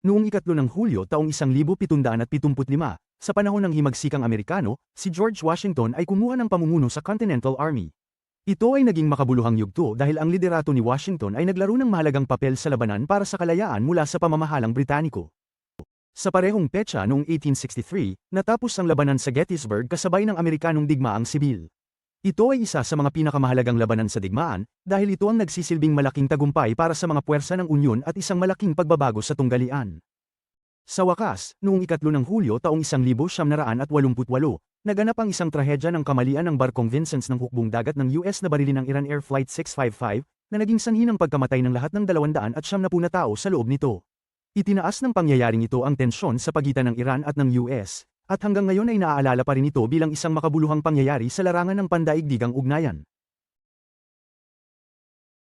Noong ikatlo ng Hulyo taong 1775, sa panahon ng himagsikang Amerikano, si George Washington ay kumuha ng pamumuno sa Continental Army. Ito ay naging makabuluhang yugto dahil ang liderato ni Washington ay naglaro ng mahalagang papel sa labanan para sa kalayaan mula sa pamamahalang Britaniko. Sa parehong petsa noong 1863, natapos ang labanan sa Gettysburg kasabay ng Amerikanong digmaang sibil. Ito ay isa sa mga pinakamahalagang labanan sa digmaan, dahil ito ang nagsisilbing malaking tagumpay para sa mga puwersa ng Unyon at isang malaking pagbabago sa tunggalian. Sa wakas, noong ikatlo ng Hulyo taong 1988, naganap ang isang trahedya ng kamalian ng barkong Vincennes ng hukbong dagat ng US na barilin ng Iran Air Flight 655, na naging sanhi ng pagkamatay ng lahat ng 200 at siyam na tao sa loob nito. Itinaas ng pangyayaring ito ang tensyon sa pagitan ng Iran at ng US, at hanggang ngayon ay naaalala pa rin ito bilang isang makabuluhang pangyayari sa larangan ng pandaigdigang ugnayan.